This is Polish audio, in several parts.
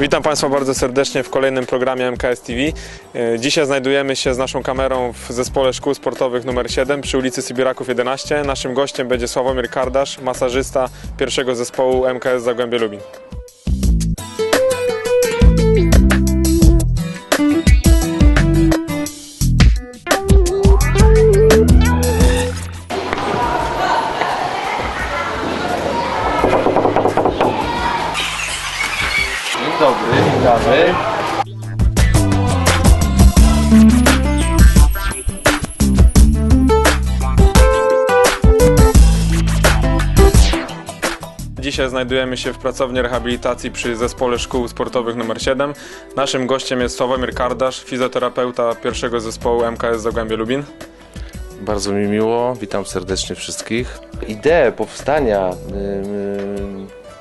Witam Państwa bardzo serdecznie w kolejnym programie MKS TV. E, Dzisiaj znajdujemy się z naszą kamerą w zespole szkół sportowych numer 7 przy ulicy Sybiraków 11. Naszym gościem będzie Sławomir Kardasz, masażysta pierwszego zespołu MKS Zagłębie Lubin. Dobry, witamy. Dzisiaj znajdujemy się w pracowni rehabilitacji przy zespole szkół sportowych numer 7. Naszym gościem jest Sławomir Kardasz, fizjoterapeuta pierwszego zespołu MKS Zagłębie Lubin. Bardzo mi miło, witam serdecznie wszystkich. Ideę powstania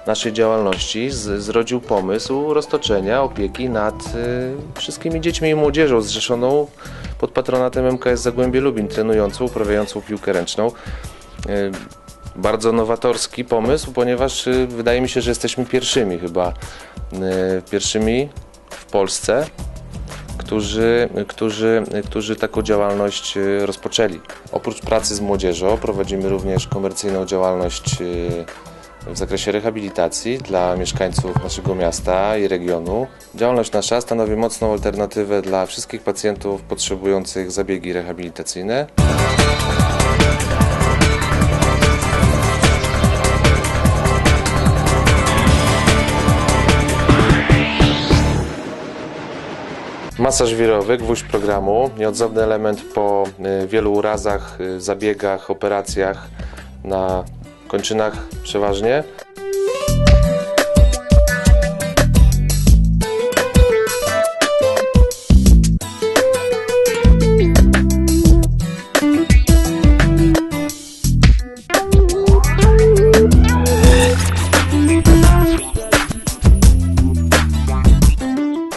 naszej działalności z, zrodził pomysł roztoczenia opieki nad y, wszystkimi dziećmi i młodzieżą zrzeszoną pod patronatem MKS Zagłębie Lubin, trenującą, uprawiającą piłkę ręczną. Y, Bardzo nowatorski pomysł, ponieważ y, wydaje mi się, że jesteśmy pierwszymi chyba, y, pierwszymi w Polsce, którzy, którzy, którzy taką działalność y, rozpoczęli. Oprócz pracy z młodzieżą prowadzimy również komercyjną działalność y, w zakresie rehabilitacji dla mieszkańców naszego miasta i regionu. Działalność nasza stanowi mocną alternatywę dla wszystkich pacjentów potrzebujących zabiegi rehabilitacyjne. Masaż wirowy, gwóźdź programu, nieodzowny element po y, wielu urazach, y, zabiegach, operacjach na kończynach przeważnie.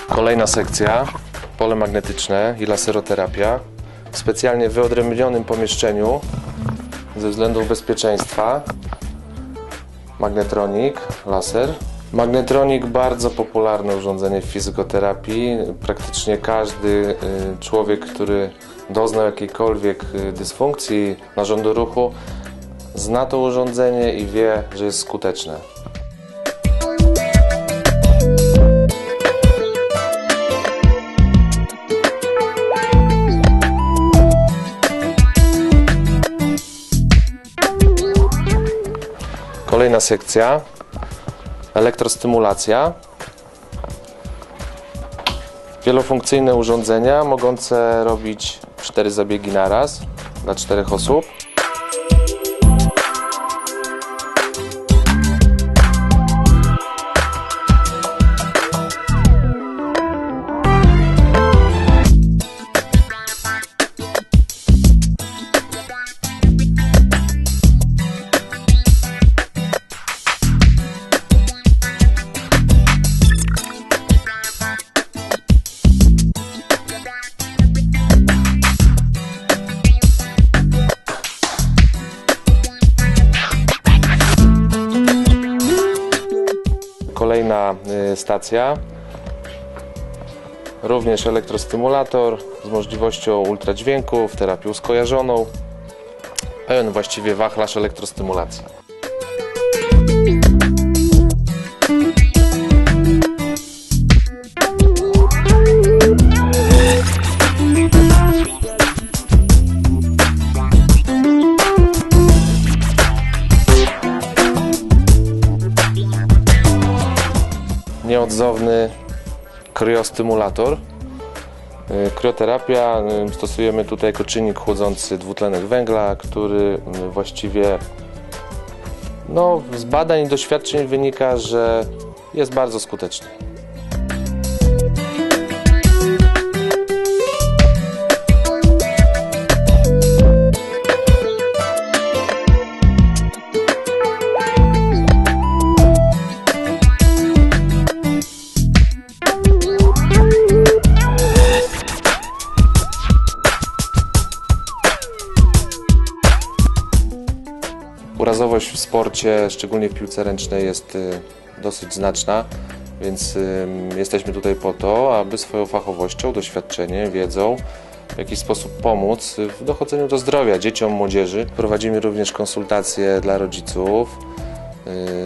Kolejna sekcja, pole magnetyczne i laseroterapia w specjalnie wyodrębnionym pomieszczeniu ze względów bezpieczeństwa. Magnetronik, laser. Magnetronik bardzo popularne urządzenie w fizykoterapii. Praktycznie każdy y, człowiek, który doznał jakiejkolwiek y, dysfunkcji narządu ruchu, zna to urządzenie i wie, że jest skuteczne. Sekcja. Elektrostymulacja. Wielofunkcyjne urządzenia mogące robić cztery zabiegi naraz dla czterech osób. Y, stacja. Również elektrostymulator z możliwością ultradźwięków, terapią skojarzoną. Pełen właściwie wachlarz elektrostymulacji. Nieodzowny kryostymulator. Y, Krioterapia y, stosujemy tutaj jako czynnik chłodzący dwutlenek węgla, który y, właściwie no, z badań i doświadczeń wynika, że jest bardzo skuteczny. Urazowość w sporcie, szczególnie w piłce ręcznej, jest y, dosyć znaczna. Więc jesteśmy tutaj po to, aby swoją fachowością, doświadczeniem, wiedzą w jakiś sposób pomóc w dochodzeniu do zdrowia dzieciom, młodzieży. Prowadzimy również konsultacje dla rodziców,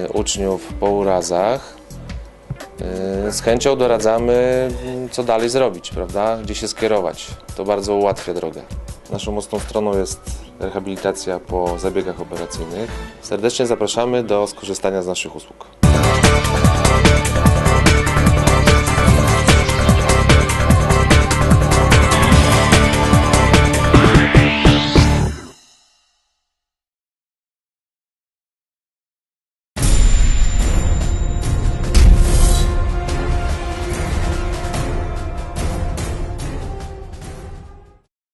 y, uczniów po urazach. Y, Z chęcią doradzamy, co dalej zrobić, prawda? Gdzie się skierować. To bardzo ułatwia drogę. Naszą mocną stroną jest rehabilitacja po zabiegach operacyjnych. Serdecznie zapraszamy do skorzystania z naszych usług.